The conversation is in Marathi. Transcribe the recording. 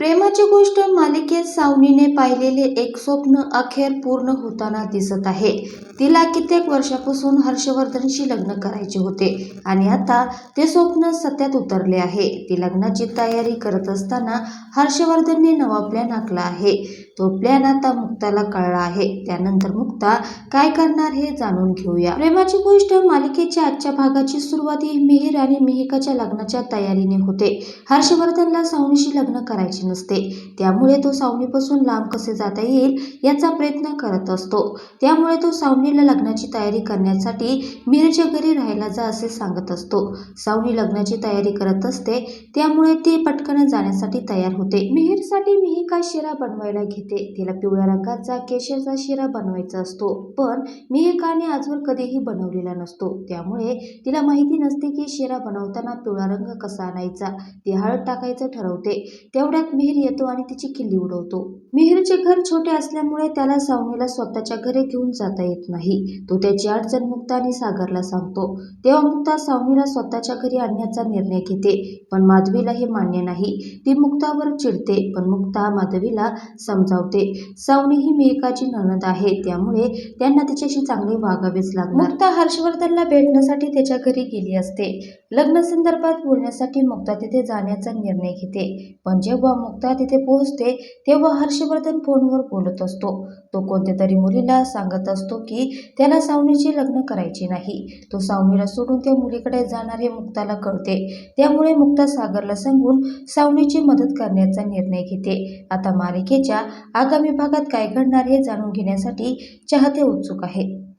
प्रेमाची गोष्ट मालिकेत सावनीने पाहिलेले एक स्वप्न अखेर पूर्ण होताना दिसत आहे. तिला कित्येक वर्षापासून हर्षवर्धनशी लग्न करायचे होते आणि आता ते स्वप्न सत्यात उतरले आहे. ती लग्नाची तयारी करत असताना हर्षवर्धनने नवा प्लॅन आखला आहे. तो प्लॅन आता मुक्ताला कळला आहे. त्यानंतर मुक्ता काय करणार हे जाणून घेऊया. प्रेमाची गोष्ट मालिकेच्या आजच्या भागाची सुरुवात ही मिहिर आणि मिहिकाच्या लग्नाच्या तयारीने होते. हर्षवर्धनला सावनीशी लग्न करायचे नसते. त्यामुळे तो सावनीपासून लांब कसे जाता येईल याचा प्रयत्न करत असतो. त्यामुळे तो सावनीला लग्नाची तयारी करण्यासाठी मिरच्या घरी राहायला जा असे सांगत असतो. सावनी लग्नाची तयारी करत असते. त्यामुळे ती पटकन जाण्यासाठी तयार होते. मिहिरसाठी मिहिका शिरा बनवायला घेते. तिला पिवळ्या रंगाचा केशरचा शिरा बनवायचा असतो. पण मिहिकाने आजवर कधीही बनवलेला नसतो. त्यामुळे तिला माहिती नसते की शिरा बनवताना पिवळा रंग कसा आणायचा. ती हळद टाकायचं ठरवते. तेवढ्यात मिहिर येतो आणि तिची किल्ली उडवतो. मिहिरचे घर छोटे असल्यामुळे त्याला सावनीला स्वतःच्या घरी घेऊन जाता येत नाही. तो त्याची अडचण मुक्ता आणि सागरला सांगतो. तेव्हा मुक्ता सावनीला स्वतःच्या घरी आणण्याचा निर्णय घेते पण माधवीला हे मान्य नाही. ती मुक्तावर चिडते पण मुक्ता माधवीला समजावते. सावनी ही मेकाची नणद आहे त्यामुळे त्यांना तिच्याशी चांगले वागावेच लागणार. मुक्ता हर्षवर्धनला भेटण्यासाठी त्याच्या घरी गेली असते. लग्न संदर्भात बोलण्यासाठी मुक्ता तिथे जाण्याचा निर्णय घेते. पण जेव्हा मुक्ता तिथे पोहोचते तेव्हा हर्षवर्धन फोनवर बोलत असतो. तो कोणत्या तरी मुलीला सांगत असतो की त्याला सावनीचे लग्न करायचे नाही. तो सावनीला सोडून त्या मुलीकडे जाणार हे मुक्ताला कळते. त्यामुळे मुक्ता सागरला सांगून सावनीची मदत करण्याचा निर्णय घेते. आता मालिकेच्या आगामी भागात काय घडणार हे जाणून घेण्यासाठी चाहते उत्सुक आहे.